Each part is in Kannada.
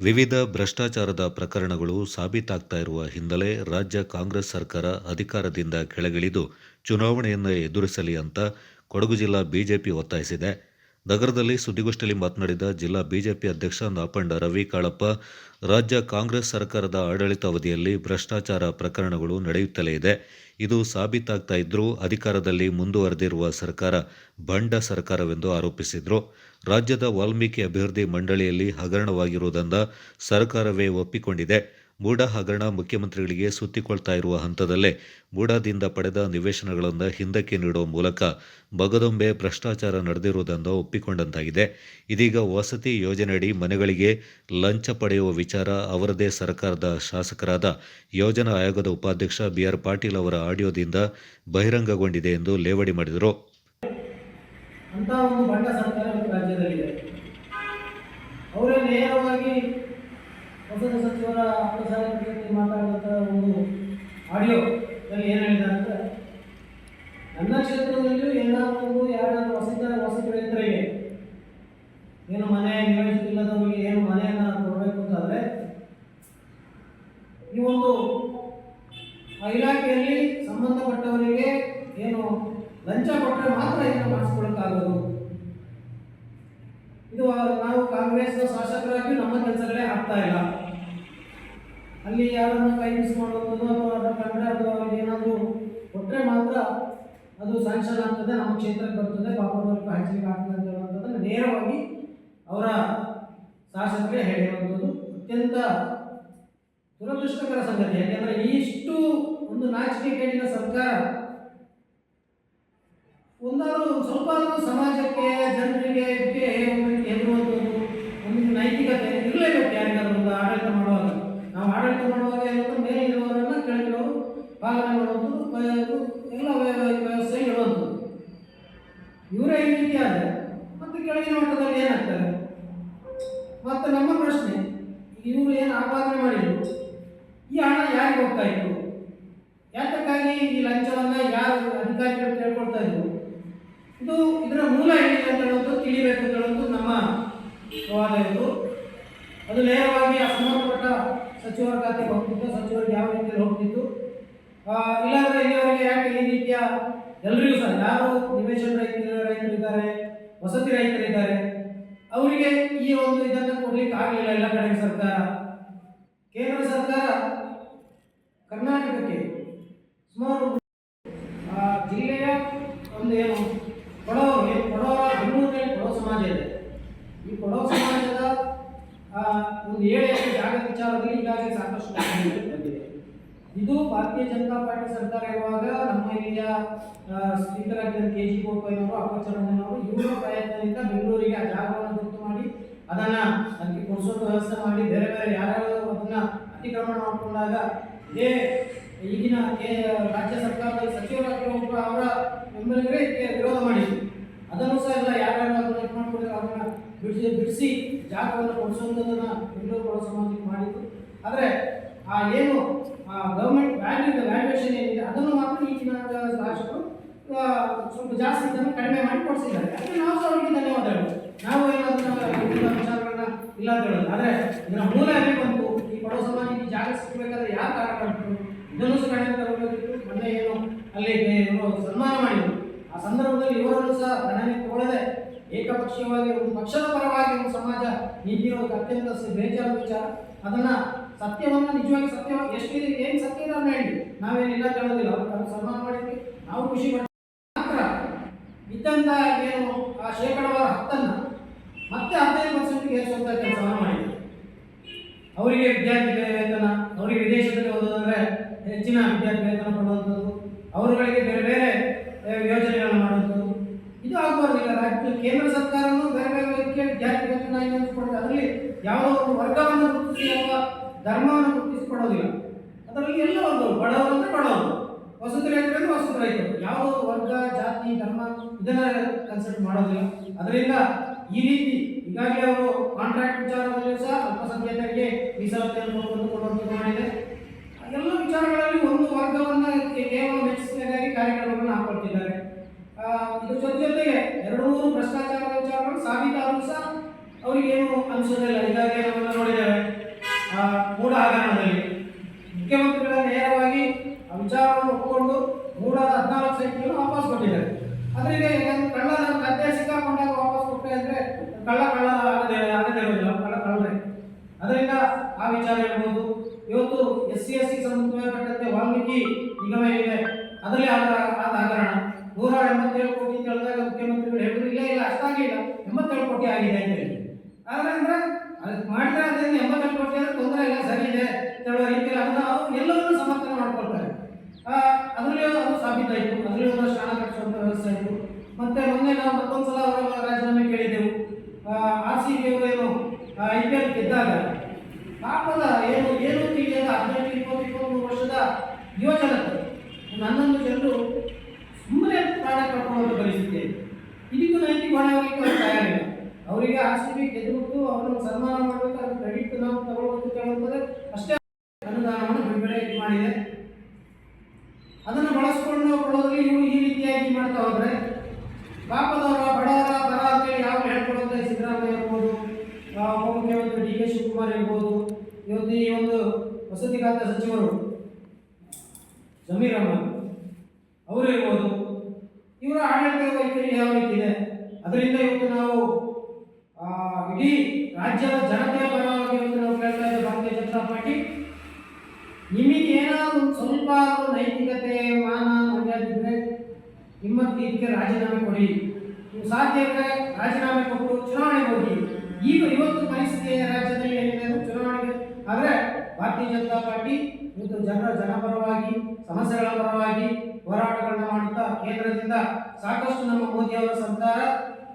ವಿವಿಧ ಭ್ರಷ್ಟಾಚಾರದ ಪ್ರಕರಣಗಳು ಸಾಬೀತಾಗ್ತಾ ಇರುವ ಹಿನ್ನೆಲೆ ರಾಜ್ಯ ಕಾಂಗ್ರೆಸ್ ಸರ್ಕಾರ ಅಧಿಕಾರದಿಂದ ಕೆಳಗಿಳಿದು ಚುನಾವಣೆಯನ್ನು ಎದುರಿಸಲಿ ಅಂತ ಕೊಡಗು ಜಿಲ್ಲಾ ಬಿಜೆಪಿ ಒತ್ತಾಯಿಸಿದೆ. ನಗರದಲ್ಲಿ ಸುದ್ದಿಗೋಷ್ಠಿಯಲ್ಲಿ ಮಾತನಾಡಿದ ಜಿಲ್ಲಾ ಬಿಜೆಪಿ ಅಧ್ಯಕ್ಷ ನಾಪಂಡ ರವಿ ಕಾಳಪ್ಪ ರಾಜ್ಯ ಕಾಂಗ್ರೆಸ್ ಸರ್ಕಾರದ ಆಡಳಿತಾವಧಿಯಲ್ಲಿ ಭ್ರಷ್ಟಾಚಾರ ಪ್ರಕರಣಗಳು ನಡೆಯುತ್ತಲೇ ಇದೆ. ಇದು ಸಾಬೀತಾಗ್ತಾ ಇದ್ರೂ ಅಧಿಕಾರದಲ್ಲಿ ಮುಂದುವರೆದಿರುವ ಸರ್ಕಾರ ಬಂಡ ಸರ್ಕಾರವೆಂದು ಆರೋಪಿಸಿದರು. ರಾಜ್ಯದ ವಾಲ್ಮೀಕಿ ಅಭಿವೃದ್ಧಿ ಮಂಡಳಿಯಲ್ಲಿ ಹಗರಣವಾಗಿರುವುದನ್ನು ಸರ್ಕಾರವೇ ಒಪ್ಪಿಕೊಂಡಿದೆ. ಮೂಡಾ ಹಗರಣ ಮುಖ್ಯಮಂತ್ರಿಗಳಿಗೆ ಸುತ್ತಿಕೊಳ್ತಾ ಇರುವ ಹಂತದಲ್ಲೇ ಮೂಡಾದಿಂದ ಪಡೆದ ನಿವೇಶನಗಳನ್ನು ಹಿಂದಕ್ಕೆ ನೀಡುವ ಮೂಲಕ ಬಗದೊಂಬೆ ಭ್ರಷ್ಟಾಚಾರ ನಡೆದಿರುವುದನ್ನು ಒಪ್ಪಿಕೊಂಡಂತಾಗಿದೆ. ಇದೀಗ ವಸತಿ ಯೋಜನೆಯಡಿ ಮನೆಗಳಿಗೆ ಲಂಚ ಪಡೆಯುವ ವಿಚಾರ ಅವರದೇ ಸರ್ಕಾರದ ಶಾಸಕರಾದ ಯೋಜನಾ ಆಯೋಗದ ಉಪಾಧ್ಯಕ್ಷ ಬಿಆರ್ ಪಾಟೀಲ್ ಅವರ ಆಡಿಯೋದಿಂದ ಬಹಿರಂಗಗೊಂಡಿದೆ ಎಂದು ಲೇವಡಿ ಮಾಡಿದರು. ಸರ್ಕಾರ ರಾಜ್ಯದಲ್ಲಿದೆ. ವಸತಿ ಸಚಿವರ ಅಪ್ಪಸಾಹೇಬ್ ಮಾತಾಡುವಂತಹ ಒಂದು ಆಡಿಯೋದಲ್ಲಿ ಏನು ಹೇಳಿದ ಅಂದರೆ ನನ್ನ ಕ್ಷೇತ್ರದಲ್ಲಿಯೂ ಏನಾದರೂ ಒಂದು ಯಾರಾದರೂ ವಸತಿ ವಸತಿ ರೈತರಿಗೆ ಏನು ಮನೆ ನಿಯೋಜಿಸಿಲ್ಲದವರಿಗೆ ಏನು ಮನೆಯನ್ನು ಕೊಡಬೇಕು ಅಂತಂದರೆ ಈ ಒಂದು ಆ ಇಲಾಖೆಯಲ್ಲಿ ಸಂಬಂಧಪಟ್ಟವರಿಗೆ ಏನು ಲಂಚ ಕೊಟ್ಟರೆ ಮಾತ್ರ ಇದನ್ನು ಮಾಡಿಸ್ಕೊಳಕ್ಕಾಗೋದು ಇದು ಆ, ಕಾಂಗ್ರೆಸ್ ಶಾಸಕರಾಗಿ ನಮ್ಮ ಕೆಲಸಗಳೇ ಆಗ್ತಾ ಇಲ್ಲ. ಅಲ್ಲಿ ಯಾರನ್ನು ಕೈ ಮಿಸ್ ಅಥವಾ ಅದರ ಕಂಡ್ರೆ ಅದು ಅವ್ರಿಗೆ ಏನಾದರೂ ಕೊಟ್ಟರೆ ಮಾತ್ರ ಅದು ಸ್ಯಾಂಕ್ಷನ್ ಆಗ್ತದೆ, ನಮ್ಮ ಕ್ಷೇತ್ರಕ್ಕೆ ಬರ್ತದೆ, ಪಾಪದವ್ರಿಗೆ ಹಂಚಲಿಕ್ಕೆ ಆಗ್ತದೆ ಅಂತ ಹೇಳುವಂಥದ್ದನ್ನು ನೇರವಾಗಿ ಅವರ ಶಾಸಕರೇ ಹೇಳಿರುವಂಥದ್ದು. ಅತ್ಯಂತ ದುರದೃಷ್ಟಕರ ಸಂಗತಿ. ಯಾಕೆಂದರೆ ಇಷ್ಟು ಒಂದು ನಾಚಿಕೆ ಕೇಳಿದ ಸರ್ಕಾರ ಒಂದಾದರೂ ಸ್ವಲ್ಪ ಸಮಾಜಕ್ಕೆ, ಜನರಿಗೆ ಇದಕ್ಕೆ ಒಂದು ನೈತಿಕತೆ ಇರಲೇಬೇಕು ಯಾರಿಗಾದ್ರೂ ಒಂದು ಆಡಳಿತ ಮಾಡುವಾಗ. ನಾವು ಆಡಳಿತ ಮಾಡುವಾಗ ಏನಂದ್ರೆ ಮೇಲೆ ಇರುವವರನ್ನ ಕೆಳಗಿರೋರು ಪಾಲನೆ ಮಾಡೋದು ಎಲ್ಲ ವ್ಯ- ವ್ಯವಸ್ಥೆ ಇರುವಂಥದ್ದು ಇವರೇ ಈ ರೀತಿ ಆದರೆ ಮತ್ತೆ ಕೆಳಗಿನ ಮಟ್ಟದಲ್ಲಿ ಏನಾಗ್ತಾರೆ ಮತ್ತೆ ನಮ್ಮ ಪ್ರಶ್ನೆ ಇವರು ಏನು ಆಪಾದನೆ ಮಾಡಿದ್ರು? ಈ ಹಣ ಯಾರಿಗೆ ಹೋಗ್ತಾ ಇತ್ತು? ಯಾತಕ್ಕಾಗಿ ಈ ಲಂಚವನ್ನು ಯಾರು ಅಧಿಕಾರಿಗಳು ಕೇಳ್ಕೊಳ್ತಾ ಇದ್ರು? ಇದು ಇದರ ಮೂಲ ಏನಿದೆ ಅಂತ ಹೇಳೋದು ತಿಳಿಬೇಕು ಅಂತ ಹೇಳೋದು ನಮ್ಮ ವಾದ ಅದು ನೇರವಾಗಿ ಆ ಸಂಬಂಧಪಟ್ಟ ಸಚಿವರ ಖಾತೆಗೆ ಹೋಗ್ತಿತ್ತು. ಸಚಿವರಿಗೆ ಯಾವ ರೀತಿಯಲ್ಲಿ ಹೋಗ್ತಿತ್ತು? ಇಲ್ಲ ಇಲ್ಲಾಂದ್ರೆ ಇಲ್ಲಿವರೆಗೆ ಯಾಕೆ ಈ ರೀತಿಯ ಎಲ್ಲರಿಗೂ ಸಹ ಯಾರು ನಿವೇಶನ ರೈತರು ರೈತರಿದ್ದಾರೆ ವಸತಿ ರೈತರಿದ್ದಾರೆ ಅವರಿಗೆ ಈ ಒಂದು ಇದನ್ನು ಕೊಡ್ಲಿಕ್ಕೆ ಆಗಲಿಲ್ಲ ಎಲ್ಲ ಕಡೆ ಸರ್ಕಾರ. ಕೇಂದ್ರ ಸರ್ಕಾರ ಕರ್ನಾಟಕಕ್ಕೆ ಸುಮಾರು ಆ ಜಿಲ್ಲೆಯ ಒಂದು ಏನು ಕೊಡವರು ಏನು ಕೊಡವ ಬೆಂಗಳೂರಿನಲ್ಲಿ ಕೊಡವ ಸಮಾಜ ಇದೆ ಈ ಕೊಡವ ಸಮಾಜದ ಆ, ಒಂದು ಏಳು ಎಕರೆ ಜಾಗ ವಿಚಾರದಲ್ಲಿ ಈಗಾಗಲೇ ಸಾಕಷ್ಟು ದಾಖಲೆಗಳು ಬಂದಿದೆ ಇದು ಭಾರತೀಯ ಜನತಾ ಪಾರ್ಟಿ ಸರ್ಕಾರ ಇರುವಾಗ ನಮ್ಮ ಇಲ್ಲಿಯ ಸ್ಪೀಕರ್ ಆಗಿದ್ದ ಕೆ ಜಿ ಗೋಪಾಯಿನವರು ಅಪ್ಪಚರಣನವರು ಇವರ ಪ್ರಯತ್ನದಿಂದ ಬೆಂಗಳೂರಿಗೆ ಆ ಜಾಗವನ್ನು ಗುರುತು ಮಾಡಿ, ಅದನ್ನ ಅದಕ್ಕೆ ಕೊಡಿಸೋ ವ್ಯವಸ್ಥೆ ಮಾಡಿ, ಬೇರೆ ಬೇರೆ ಯಾರ್ಯಾರು ಅದನ್ನ ಅತಿಕ್ರಮಣ ಮಾಡಿಕೊಂಡಾಗ ಇದೇ ಈಗಿನ ರಾಜ್ಯ ಸರ್ಕಾರದ ಸಚಿವರಾಗಿರುವ ಅವರ ಬೆಂಬಲಿಗರೇ ವಿರೋಧ ಮಾಡಿದ್ರು. ಅದನ್ನು ಸಹ ಎಲ್ಲ ಯಾರ್ಯಾರು ಅದನ್ನ ಅದನ್ನ ಬಿಡಿಸಿ ಬಿಡಿಸಿ ಜಾಗವನ್ನು ಕೊಡಿಸುವಂಥದ್ದನ್ನ ಬೆಂಗಳೂರು ಸಮಾಜಕ್ಕೆ ಮಾಡಿದ್ರು ಆದರೆ ಆ ಏನು ಗೌರ್ಮೆಂಟ್ ವ್ಯಾಲ್ಯೂ ಇದೆ ವ್ಯಾಲ್ಯೂಯೇಷನ್ ಏನಿದೆ, ಅದನ್ನು ಮಾತ್ರ ಈಗಿನ ಶಾಸಕರು ಸ್ವಲ್ಪ ಜಾಸ್ತಿ ಇದನ್ನು ಕಡಿಮೆ ಮಾಡಿ ಕೊಡಿಸಿದ್ದಾರೆ. ಅದಕ್ಕೆ ನಾವು ಸಹ ಅವರಿಗೆ ಧನ್ಯವಾದಗಳು. ನಾವು ಏನಾದರೂ ವಿಚಾರಗಳನ್ನ ಇಲ್ಲ ಅಂತ ಹೇಳೋದು. ಆದರೆ ಇದರ ಮೂಲ ಬಂತು. ಈ ಬಡವ ಸಮಾಜ ಈ ಜಾಗ ಸಿಗಬೇಕಾದ್ರೆ ಯಾವ ಕಾರಣ ಇದನ್ನು ಸಹ ಕಡಿಮೆ ತರಬೇಕಿತ್ತು ಮೊನ್ನೆ ಏನು ಅಲ್ಲಿ ಸನ್ಮಾನ ಮಾಡಿದ್ರು. ಆ ಸಂದರ್ಭದಲ್ಲಿ ಇವರನ್ನು ಸಹ ಗಣನೆ ತಗೊಳ್ಳದೆ ಏಕಪಕ್ಷೀಯವಾಗಿ ಒಂದು ಪಕ್ಷದ ಪರವಾಗಿ ಒಂದು ಸಮಾಜ ನೀತಿರೋದು ಅತ್ಯಂತ ಬೇಜಾರು ವಿಚಾರ. ಅದನ್ನ ಸತ್ಯವನ್ನ ನಿಜವಾಗಿ ಸತ್ಯ ಎಷ್ಟಿದೆ ಏನು ಸತ್ಯ ಇದೆ ಅದನ್ನ ಹೇಳಿ. ನಾವೇನಿಲ್ಲ ಕೇಳೋದಿಲ್ಲ. ಅವ್ರು ಸನ್ಮಾನ ಮಾಡಿದ್ವಿ. ನಾವು ಖುಷಿ ಮಾತ್ರ ಇದ್ದಂತ ಏನು ಆ ಶೇಕಡವಾರ ಹತ್ತನ್ನ ಮತ್ತೆ ಹದಿನೈದು ಪರ್ಸೆಂಟ್ಗೆ ಏರಿಸುವಂತ ಕೆಲಸವನ್ನು ಮಾಡಿದ್ವಿ ಅವರಿಗೆ ವಿದ್ಯಾರ್ಥಿ ವೇತನ, ಅವರಿಗೆ ವಿದೇಶದಲ್ಲಿ ಓದೋದಂದ್ರೆ ಹೆಚ್ಚಿನ ವಿದ್ಯಾರ್ಥಿ ವೇತನ ಕೊಡುವಂಥದ್ದು, ಅವರುಗಳಿಗೆ ಬೇರೆ ಬೇರೆ ಯೋಜನೆಗಳನ್ನು ಮಾಡುವಂಥದ್ದು. ಇದು ಆಗಬಾರ್ದು. ಈಗ ರಾಜ್ಯ ಕೇಂದ್ರ ಸರ್ಕಾರನೂ ಬೇರೆ ಬೇರೆ ವಿದ್ಯಾರ್ಥಿ ಯಾವ ವರ್ಗ, ಜಾತಿ, ಧರ್ಮ ಇದನ್ನ ಕನ್ಸಿಡರ್ ಮಾಡೋದಿಲ್ಲ. ಅದರಿಂದ ಈ ರೀತಿ ಈಗಾಗಲೇ ಅವರು ಕಾಂಟ್ರಾಕ್ಟ್ ವಿಚಾರದಲ್ಲಿ ಸಹ ಅಲ್ಪಸಂಖ್ಯಾತರಿಗೆ ಮೀಸಲಾತಿಯನ್ನು ಇದೆ ಮಾಡಿದೆ. ಎಲ್ಲ ವಿಚಾರಗಳಲ್ಲಿ ಒಂದು ವರ್ಗವನ್ನು ಕೇವಲ ಮೆಚ್ಚಿಸಿದಾಗಿ ಕಾರ್ಯಕ್ರಮವನ್ನು ಹಾಕೊಳ್ತಿದ್ದಾರೆ. ಇದು ಜೊತೆ ಜೊತೆಗೆ ಎರಡೂ ನೂರು ಭ್ರಷ್ಟಾಚಾರದ ವಿಚಾರಗಳು ಸಾಬೀತಾದರೂ ಸಹ ಅವರಿಗೇನು ಅನಿಸೋದಿಲ್ಲ. ಈಗಾಗಲೇ ನೋಡಿದ್ದಾರೆ ನೋಡಿದ್ದೇವೆ. ಮೂಢ ಹಗರಣದಲ್ಲಿ. ಮುಖ್ಯಮಂತ್ರಿಗಳ ನೇರವಾಗಿ ವಿಚಾರವನ್ನು ಒಪ್ಪಿಕೊಂಡು ಅದರಿಗೆ ಕಳ್ಳ ನನ್ನ ಗದ್ದೆ ಸಿಕ್ಕಾಕೊಂಡಾಗ ವಾಪಸ್ ಕೊಟ್ಟೆ ಅಂದ್ರೆ ಕಳ್ಳ ಕಳ್ಳ ಆಗದೆ ಆಗದೆ ಇರೋದಿಲ್ಲ, ಕಳ್ಳ ಕಳ್ಳರೆ ಅದರಿಂದ ಆ ವಿಚಾರ ಹೇಳ್ಬೋದು. ಇವತ್ತು ಎಸ್ ಸಿ ಎಸ್ ಸಿ ಸಂಬಂಧಪಟ್ಟಂತೆ ವಾಲ್ಮೀಕಿ ನಿಗಮ ಇದೆ ಅದರಲ್ಲಿ ಆದ ಆದ ಹಗರಣ ನೂರ ಎಂಬತ್ತೇಳು ಕೋಟಿ ಅಂತ ಹೇಳಿದಾಗ ಮುಖ್ಯಮಂತ್ರಿಗಳು ಹೇಳಿದ್ರು, ಇಲ್ಲ ಇಲ್ಲ ಅಷ್ಟಾಗಿಲ್ಲ ಎಂಬತ್ತೇಳು ಕೋಟಿ ಆಗಿದೆ ಅಂತ ಹೇಳಿ ಆದ್ರೆ ಅಂದ್ರೆ ಅದಕ್ಕೆ ಮಾಡಿದ್ರೆ ಅದರಿಂದ ಎಂಬತ್ತೇಳು ಕೋಟಿ ಅಂದ್ರೆ ತೊಂದರೆ ಇಲ್ಲ, ಸರಿ ಇದೆ ಅಂತ ಹೇಳೋ ರೀತಿಯಲ್ಲಿ ಅದನ್ನ ಎಲ್ಲವನ್ನೂ ಸಮರ್ಥನೆ ಮಾಡ್ಕೊಳ್ತಾರೆ. ಸಾಬೀತಾಯಿತು ಅದರಲ್ಲಿ ಕೂಡ ಹಣ ಕಟ್ಟಿಸುವಂಥ ವ್ಯವಸ್ಥೆ ಆಯಿತು. ಮತ್ತೆ ಮೊನ್ನೆ ನಾವು ಮತ್ತೊಂದ್ಸಲ ಅವರ ರಾಜೀನಾಮೆ ಕೇಳಿದ್ದೆವು. ಆರ್ ಸಿ ಬಿ ಏನು ಐ ಪಿ ಎಲ್ ಗೆದ್ದಾಗ ಪಾಪದ ಏನು ಏನು ತಿಳಿಯದ ಹದಿನೆಂಟು, ಇಪ್ಪತ್ತು ಇಪ್ಪತ್ತ್ಮೂರು ವರ್ಷದ ಯುವಜನತೆ ನನ್ನನ್ನು ಜನರು ಸುಮ್ಮನೆ ಪ್ರಾಣ ಕಳ್ಕೊಳ್ಳುವಂಥ ಬಯಸುತ್ತೇನೆ ಇದೆ. ಇದಕ್ಕೂ ನೈತಿಕ ಹೊಣೆ ಅವರಿಗೆ ಅವ್ರು ತಯಾರಿಲ್ಲ. ಅವರಿಗೆ ಆರ್ ಸಿ ಬಿ ಗೆದ್ದು ಅವರನ್ನು ಸನ್ಮಾನ ಮಾಡಬೇಕು ಅದು ಕ್ರೆಡಿಟ್ ನಾವು ತಗೊಳ್ಬೇಕು ಕೇಳುತ್ತದೆ ಅಷ್ಟೇ ಅನುದಾನವನ್ನು ಬಿಡುಗಡೆ ಮಾಡಿದೆ ಅದನ್ನು ಬಳಸ್ಕೊಂಡು ಕೊಡೋದ್ರಲ್ಲಿ ಇವರು ಈ ರೀತಿಯಾಗಿ ಮಾಡ್ತಾ ಹೋದ್ರೆ ಪಾಪದವರ ಬಡವರ ದರ ಅಂತೇಳಿ ಯಾವ ಹೇಳ್ಕೊಡುತ್ತೆ ಸಿದ್ದರಾಮಯ್ಯ ಇರ್ಬೋದು ಉಪಮುಖ್ಯಮಂತ್ರಿ ಡಿ ಕೆ ಶಿವಕುಮಾರ್ ಇರ್ಬೋದು ಇವತ್ತು ಈ ಒಂದು ವಸತಿ ಖಾತೆ ಸಚಿವರು, ಜಮೀರ್ ಅಹಮದ್ ಅವರು ಇರ್ಬೋದು ಇವರ ಆಡಳಿತ ವೈಖರಿ ಯಾವ ರೀತಿ ಇದೆ? ಅದರಿಂದ ಇವತ್ತು ನಾವು ಇಡೀ ರಾಜ್ಯದ ಜನತೆಯ ಪರವಾಗಿ ಇವತ್ತು ನಾವು ಕೇಳ್ತಾ ಇದ್ದೇವೆ, ಭಾರತೀಯ ಜನತಾ ಪಾರ್ಟಿ. ನಿಮಗೆ ಏನಾದರೂ ಸ್ವಲ್ಪ ನೈತಿಕತೆ, ಮಾನ ಮರ್ಯಾದೆ ನಿಮ್ಮಲ್ಲಿ ಇದಕ್ಕೆ ರಾಜೀನಾಮೆ ಕೊಡಿ. ನೀವು ಸಾಧ್ಯ ಇದ್ರೆ ರಾಜೀನಾಮೆ ಕೊಟ್ಟು ಚುನಾವಣೆ ಹೋಗಿ. ಈಗ ಇವತ್ತು ಪರಿಸ್ಥಿತಿ ರಾಜ್ಯದಲ್ಲಿ ಏನಿದೆ ಚುನಾವಣೆಗೆ. ಆದರೆ ಭಾರತೀಯ ಜನತಾ ಪಾರ್ಟಿ ಇವತ್ತು ಜನರ ಜನಪರವಾಗಿ, ಸಮಸ್ಯೆಗಳ ಪರವಾಗಿ ಹೋರಾಟಗಳನ್ನ ಮಾಡುತ್ತಾ ಕೇಂದ್ರದಿಂದ ಸಾಕಷ್ಟು ನಮ್ಮ ಮೋದಿ ಅವರ ಸರ್ಕಾರ,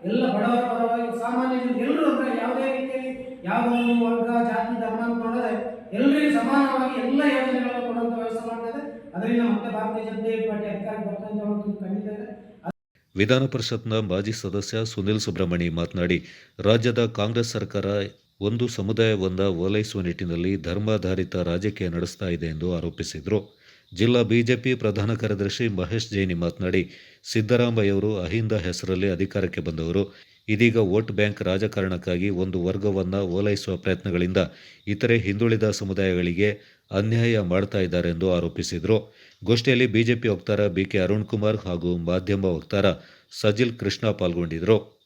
ಎಲ್ಲ ಬಡವರ ಪರವಾಗಿ ಸಾಮಾನ್ಯ ಎಲ್ಲರೂ ಅಂದ್ರೆ ಯಾವುದೇ ರೀತಿಯಲ್ಲಿ ಯಾವ ವರ್ಗ, ಜಾತಿ, ಧರ್ಮ ಅಂತ ನೋಡದೆ ಎಲ್ಲರಿಗೂ ಸಮಾನವಾಗಿ ಎಲ್ಲ ಯೋಜನೆಗಳನ್ನು ಅದರಿಂದ ಮತ್ತೆ ವಿಧಾನ ಪರಿಷತ್ನ ಮಾಜಿ ಸದಸ್ಯ ಸುನಿಲ್ ಸುಬ್ರಹ್ಮಣಿ ಮಾತನಾಡಿ, ರಾಜ್ಯದ ಕಾಂಗ್ರೆಸ್ ಸರ್ಕಾರ ಒಂದು ಸಮುದಾಯವನ್ನ ಓಲೈಸುವ ನಿಟ್ಟಿನಲ್ಲಿ ಧರ್ಮಾಧಾರಿತ ರಾಜಕೀಯ ನಡೆಸ್ತಾ ಇದೆ ಎಂದು ಆರೋಪಿಸಿದರು. ಜಿಲ್ಲಾ ಬಿಜೆಪಿ ಪ್ರಧಾನ ಕಾರ್ಯದರ್ಶಿ ಮಹೇಶ್ ಜೈನಿ ಮಾತನಾಡಿ, ಸಿದ್ದರಾಮಯ್ಯವರು ಅಹಿಂದ ಹೆಸರಲ್ಲಿ ಅಧಿಕಾರಕ್ಕೆ ಬಂದವರು. ಇದೀಗ ವೋಟ್ ಬ್ಯಾಂಕ್ ರಾಜಕಾರಣಕ್ಕಾಗಿ ಒಂದು ವರ್ಗವನ್ನ ಓಲೈಸುವ ಪ್ರಯತ್ನಗಳಿಂದ ಇತರೆ ಹಿಂದುಳಿದ ಸಮುದಾಯಗಳಿಗೆ ಅನ್ಯಾಯ ಮಾಡ್ತಾ ಇದ್ದಾರೆ ಎಂದು ಆರೋಪಿಸಿದರು. ಗೋಷ್ಠಿಯಲ್ಲಿ ಬಿಜೆಪಿ ವಕ್ತಾರ ಬಿಕೆ ಅರುಣ್ ಕುಮಾರ್ ಹಾಗೂ ಮಾಧ್ಯಮ ವಕ್ತಾರ ಸಜಿಲ್ ಕೃಷ್ಣ ಪಾಲ್ಗೊಂಡಿದ್ದರು